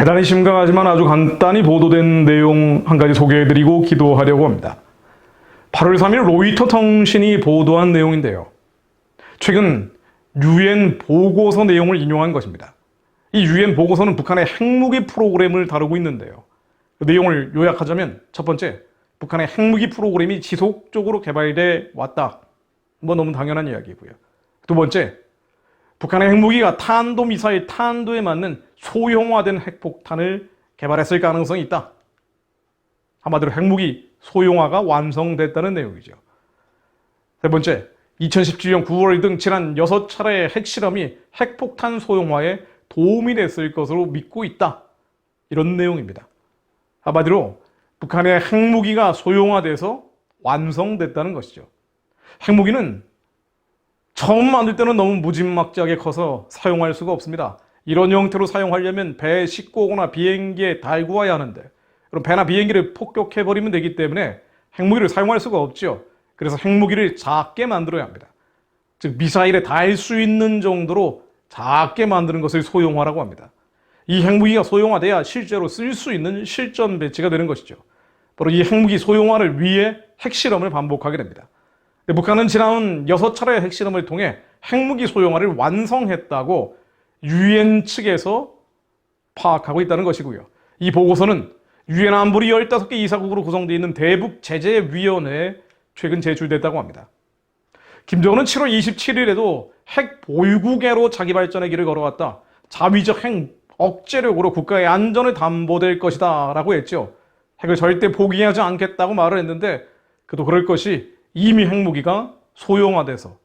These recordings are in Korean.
대단히 심각하지만 아주 간단히 보도된 내용 한 가지 소개해드리고 기도하려고 합니다. 8월 3일 로이터 통신이 보도한 내용인데요. 최근 유엔 보고서 내용을 인용한 것입니다. 이 유엔 보고서는 북한의 핵무기 프로그램을 다루고 있는데요. 그 내용을 요약하자면 첫 번째, 북한의 핵무기 프로그램이 지속적으로 개발돼 왔다. 뭐 너무 당연한 이야기고요. 두 번째, 북한의 핵무기가 탄도 미사일 탄도에 맞는 소형화된 핵폭탄을 개발했을 가능성이 있다. 한마디로 핵무기 소형화가 완성됐다는 내용이죠. 세 번째, 2017년 9월 등 지난 6차례의 핵실험이 핵폭탄 소형화에 도움이 됐을 것으로 믿고 있다. 이런 내용입니다. 한마디로 북한의 핵무기가 소형화돼서 완성됐다는 것이죠. 핵무기는 처음 만들 때는 너무 무진막지하게 커서 사용할 수가 없습니다. 이런 형태로 사용하려면 배에 싣고 오거나 비행기에 달고 와야 하는데 그럼 배나 비행기를 폭격해버리면 되기 때문에 핵무기를 사용할 수가 없죠. 그래서 핵무기를 작게 만들어야 합니다. 즉 미사일에 달 수 있는 정도로 작게 만드는 것을 소형화라고 합니다. 이 핵무기가 소형화돼야 실제로 쓸 수 있는 실전 배치가 되는 것이죠. 바로 이 핵무기 소형화를 위해 핵실험을 반복하게 됩니다. 북한은 지난 6차례의 핵실험을 통해 핵무기 소형화를 완성했다고 유엔 측에서 파악하고 있다는 것이고요. 이 보고서는 유엔 안보리 15개 이사국으로 구성되어 있는 대북 제재 위원회에 최근 제출됐다고 합니다. 김정은은 7월 27일에도 핵 보유국으로 자기 발전의 길을 걸어왔다. 자위적 핵 억제력으로 국가의 안전을 담보될 것이다. 라고 했죠. 핵을 절대 포기하지 않겠다고 말을 했는데 그도 그럴 것이 이미 핵무기가 소형화돼서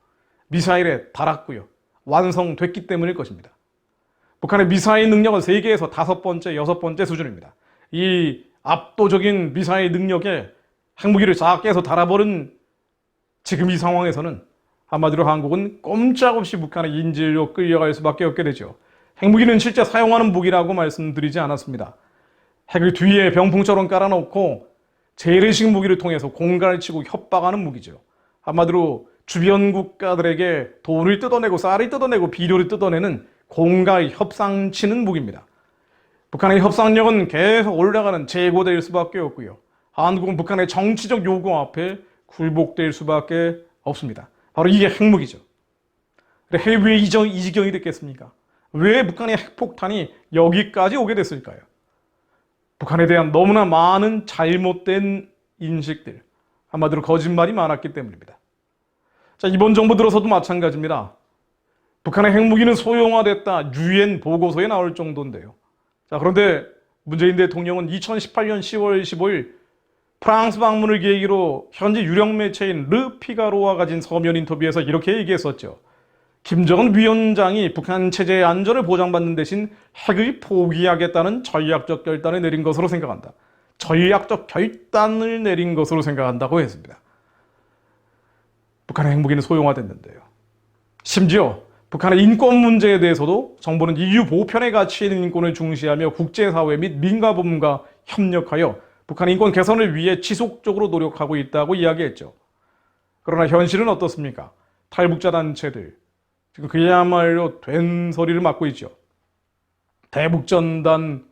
미사일에 달았고요. 완성됐기 때문일 것입니다. 북한의 미사일 능력은 세계에서 다섯 번째, 여섯 번째 수준입니다. 이 압도적인 미사일 능력에 핵무기를 작게 해서 달아버린 지금 이 상황에서는 한마디로 한국은 꼼짝없이 북한의 인질로 끌려갈 수밖에 없게 되죠. 핵무기는 실제 사용하는 무기라고 말씀드리지 않았습니다. 핵을 뒤에 병풍처럼 깔아놓고 재래식 무기를 통해서 공갈을 치고 협박하는 무기죠. 한마디로 주변 국가들에게 돈을 뜯어내고 쌀을 뜯어내고 비료를 뜯어내는 공갈 협상치는 무기입니다. 북한의 협상력은 계속 올라가는 재고될 수밖에 없고요. 한국은 북한의 정치적 요구 앞에 굴복될 수밖에 없습니다. 바로 이게 핵무기죠. 그래, 왜이 지경이 됐겠습니까? 왜 북한의 핵폭탄이 여기까지 오게 됐을까요? 북한에 대한 너무나 많은 잘못된 인식들, 한마디로 거짓말이 많았기 때문입니다. 자, 이번 정부 들어서도 마찬가지입니다. 북한의 핵무기는 소형화됐다. 유엔 보고서에 나올 정도인데요. 자, 그런데 문재인 대통령은 2018년 10월 15일 프랑스 방문을 계기로 현재 유력 매체인 르피가로와 가진 서면 인터뷰에서 이렇게 얘기했었죠. 김정은 위원장이 북한 체제의 안전을 보장받는 대신 핵을 포기하겠다는 전략적 결단을 내린 것으로 생각한다. 전략적 결단을 내린 것으로 생각한다고 했습니다. 북한의 핵무기는 소형화됐는데요. 심지어 북한의 인권 문제에 대해서도 정부는 EU 보편의 가치인 인권을 중시하며 국제사회 및 민가부문과 협력하여 북한 인권 개선을 위해 지속적으로 노력하고 있다고 이야기했죠. 그러나 현실은 어떻습니까? 탈북자 단체들, 지금 그야말로 된 소리를 맡고 있죠. 대북전단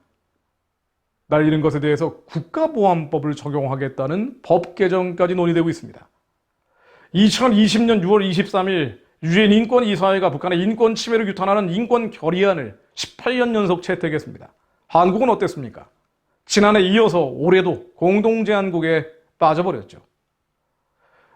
날리는 것에 대해서 국가보안법을 적용하겠다는 법 개정까지 논의되고 있습니다. 2020년 6월 23일 유엔 인권 이사회가 북한의 인권 침해를 규탄하는 인권 결의안을 18년 연속 채택했습니다. 한국은 어땠습니까? 지난해 이어서 올해도 공동제안국에 빠져버렸죠.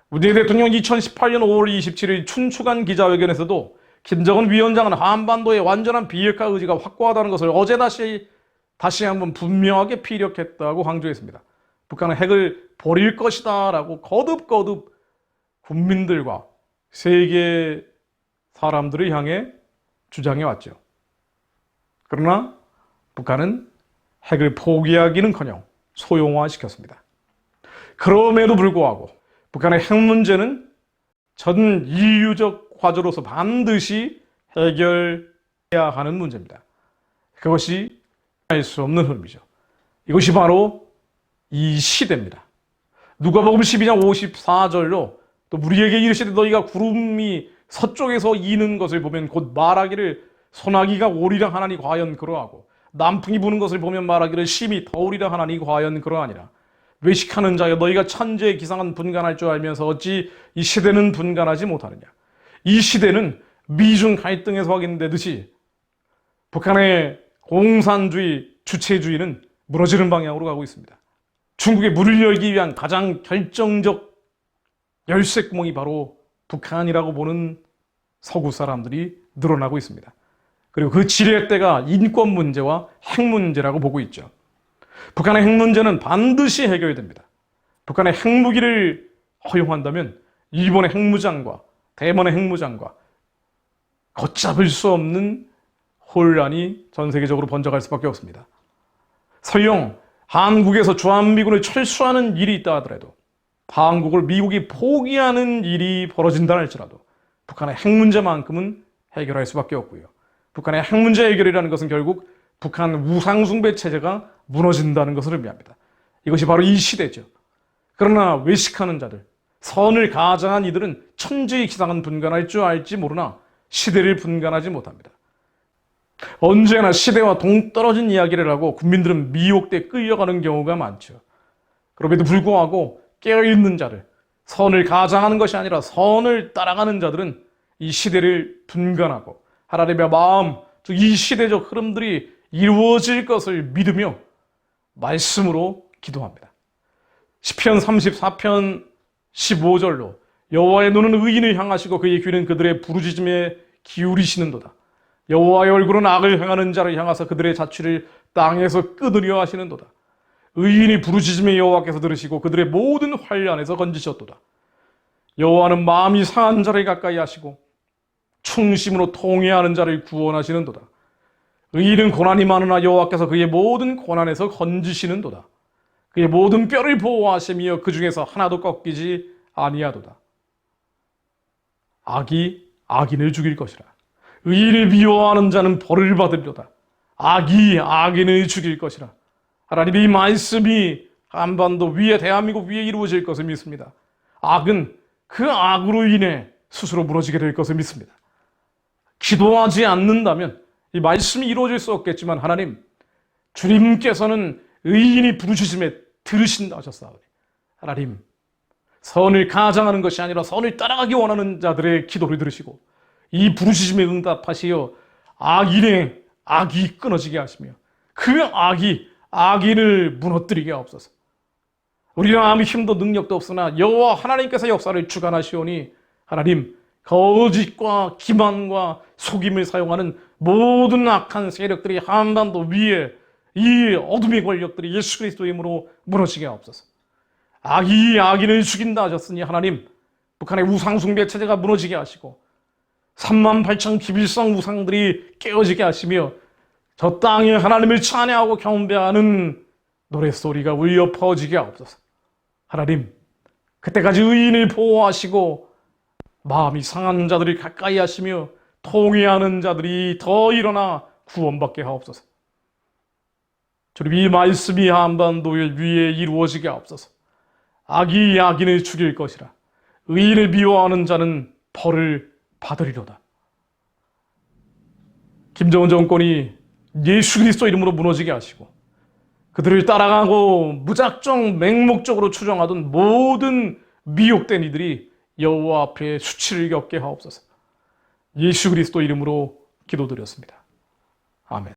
문재인 대통령 2018년 5월 27일 춘추관 기자회견에서도 김정은 위원장은 한반도의 완전한 비핵화 의지가 확고하다는 것을 어제 다시 다시 한번 분명하게 피력했다고 강조했습니다. 북한은 핵을 버릴 것이다라고 거듭거듭 국민들과 세계 사람들을 향해 주장해 왔죠. 그러나 북한은 핵을 포기하기는커녕 소형화시켰습니다. 그럼에도 불구하고 북한의 핵 문제는 전 인류적 과제로서 반드시 해결해야 하는 문제입니다. 그것이 할 수 없는 흐름이죠. 이것이 바로 이 시대입니다. 누가복음 12장 54절로 또 우리에게 이르시되 너희가 구름이 서쪽에서 이는 것을 보면 곧 말하기를 소나기가 오리라 하나니 과연 그러하고 남풍이 부는 것을 보면 말하기를 심히 더우리라 하나니 과연 그러하니라. 외식하는 자여 너희가 천재의 기상은 분간할 줄 알면서 어찌 이 시대는 분간하지 못하느냐. 이 시대는 미중 갈등에서 확인되듯이 북한의 공산주의 주체주의는 무너지는 방향으로 가고 있습니다. 중국에 문을 열기 위한 가장 결정적 열쇠 구멍이 바로 북한이라고 보는 서구 사람들이 늘어나고 있습니다. 그리고 그 지렛대가 인권 문제와 핵 문제라고 보고 있죠. 북한의 핵 문제는 반드시 해결됩니다. 북한의 핵무기를 허용한다면 일본의 핵무장과 대만의 핵무장과 걷잡을 수 없는 혼란이 전 세계적으로 번져갈 수밖에 없습니다. 설령 한국에서 주한미군을 철수하는 일이 있다 하더라도 한국을 미국이 포기하는 일이 벌어진다 할지라도 북한의 핵 문제만큼은 해결할 수밖에 없고요. 북한의 핵 문제 해결이라는 것은 결국 북한 우상숭배 체제가 무너진다는 것을 의미합니다. 이것이 바로 이 시대죠. 그러나 외식하는 자들, 선을 가장한 이들은 천재의 기상은 분간할 줄 알지 모르나 시대를 분간하지 못합니다. 언제나 시대와 동떨어진 이야기를 하고 국민들은 미혹돼 끌려가는 경우가 많죠. 그럼에도 불구하고 깨어있는 자를, 선을 가장하는 것이 아니라 선을 따라가는 자들은 이 시대를 분간하고 하나님의 마음, 즉 이 시대적 흐름들이 이루어질 것을 믿으며 말씀으로 기도합니다. 시편 34편 15절로 여호와의 눈은 의인을 향하시고 그의 귀는 그들의 부르짖음에 기울이시는도다. 여호와의 얼굴은 악을 행하는 자를 향하사 그들의 자취를 땅에서 끊으려 하시는도다. 의인이 부르짖음에 여호와께서 들으시고 그들의 모든 환란에서 건지셨도다. 여호와는 마음이 상한 자를 가까이 하시고 충심으로 통회하는 자를 구원하시는도다. 의인은 고난이 많으나 여호와께서 그의 모든 고난에서 건지시는도다. 그의 모든 뼈를 보호하시며 그 중에서 하나도 꺾이지 아니하도다. 악이 악인을 죽일 것이라. 의인을 미워하는 자는 벌을 받으려다. 악이 악인을 죽일 것이라. 하나님의 이 말씀이 한반도 위에 대한민국 위에 이루어질 것을 믿습니다. 악은 그 악으로 인해 스스로 무너지게 될 것을 믿습니다. 기도하지 않는다면 이 말씀이 이루어질 수 없겠지만 하나님 주님께서는 의인이 부르짖음에 들으신다 하셨사오니 하나님 선을 가장하는 것이 아니라 선을 따라가기 원하는 자들의 기도를 들으시고 이 부르짖음에 응답하시어 악인의 악이 끊어지게 하시며 그 악이 악인을 무너뜨리게 하옵소서. 우리는 아무 힘도 능력도 없으나 여호와 하나님께서 역사를 주관하시오니 하나님 거짓과 기만과 속임을 사용하는 모든 악한 세력들이 한반도 위에 이 어둠의 권력들이 예수 그리스도의 힘으로 무너지게 하옵소서. 악이 악인을 죽인다 하셨으니 하나님 북한의 우상숭배 체제가 무너지게 하시고 3만 8천 기빌성 우상들이 깨어지게 하시며 저 땅에 하나님을 찬양하고 경배하는 노랫소리가 울려 퍼지게 하옵소서. 하나님, 그때까지 의인을 보호하시고 마음이 상한 자들을 가까이 하시며 통회하는 자들이 더 일어나 구원받게 하옵소서. 주님 이 말씀이 한반도 위에 이루어지게 하옵소서. 악이 악인을 죽일 것이라. 의인을 미워하는 자는 벌을 받으리로다. 김정은 정권이 예수 그리스도 이름으로 무너지게 하시고 그들을 따라가고 무작정 맹목적으로 추정하던 모든 미혹된 이들이 여호와 앞에 수치를 겪게 하옵소서. 예수 그리스도 이름으로 기도드렸습니다. 아멘.